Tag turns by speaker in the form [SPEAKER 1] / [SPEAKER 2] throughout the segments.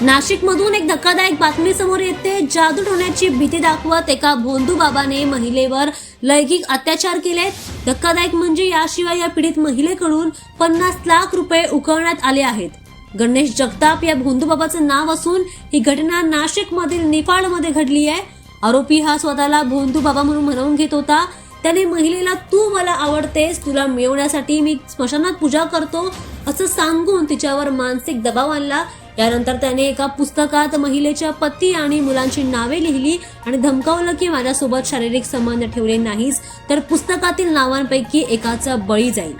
[SPEAKER 1] नाशिकमधून एक धक्कादायक बातमी समोर येते. जादू टोण्याची भीती दाखवत एका भोंदू बाबाने महिलेवर लैंगिक अत्याचार केले धक्कादायक म्हणजे याशिवाय या पीडित महिलेकडून पन्नास लाख रुपये उकळण्यात आले आहेत. गणेश जगताप या भोंदू बाबाचं नाव असून ही घटना नाशिकमधील निफाडमध्ये घडली आहे. आरोपी हा स्वतःला भोंदू बाबा म्हणून म्हणवून घेत होता. त्याने महिलेला तू मला आवडतेस तुला मिळवण्यासाठी मी स्मशानात पूजा करतो असं सांगून तिच्यावर मानसिक दबाव आणला. यानंतर त्याने एका पुस्तकात महिलेच्या पती आणि मुलांची नावे लिहिली आणि धमकावलं की माझ्यासोबत शारीरिक संबंध ठेवले नाहीस तर पुस्तकातील नावांपैकी एकाचा बळी जाईल.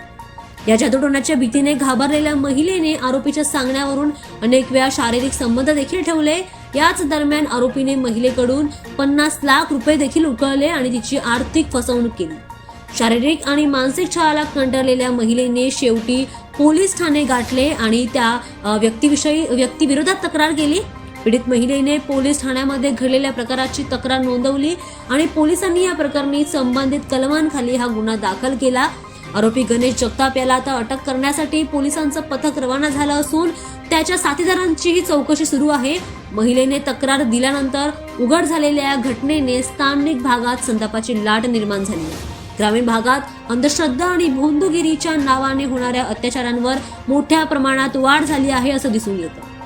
[SPEAKER 1] या जादूटोण्याच्या भीतीने घाबरलेल्या महिलेने आरोपीच्या सांगण्यावरून अनेक वेळा शारीरिक संबंध देखील ठेवले. याच दरम्यान आरोपीने महिलेकडून पन्नास लाख रुपये देखील उकळले आणि तिची आर्थिक फसवणूक केली. शारीरिक आणि मानसिक छळाला कंटाळलेल्या महिलेने शेवटी पोलीस ठाणे गाठले आणि त्या व्यक्तीविषयी व्यक्तीविरोधात तक्रार केली. पीडित महिलेने पोलीस ठाण्यामध्ये घडलेल्या प्रकाराची तक्रार नोंदवली आणि पोलिसांनी या प्रकरणी संबंधित कलमांखाली हा गुन्हा दाखल केला. आरोपी गणेश जगताप याला आता अटक करण्यासाठी पोलिसांचं पथक रवाना झालं असून त्याच्या साथीदारांचीही चौकशी सुरू आहे. महिलेने तक्रार दिल्यानंतर उघड झालेल्या या घटनेने स्थानिक भागात संतापाची लाट निर्माण झाली. आहे ग्रामीण भागात अंधश्रद्धा आणि भोंदूगिरीच्या नावाने होणाऱ्या अत्याचारांवर मोठ्या प्रमाणात वाढ झाली आहे असं दिसून येतं.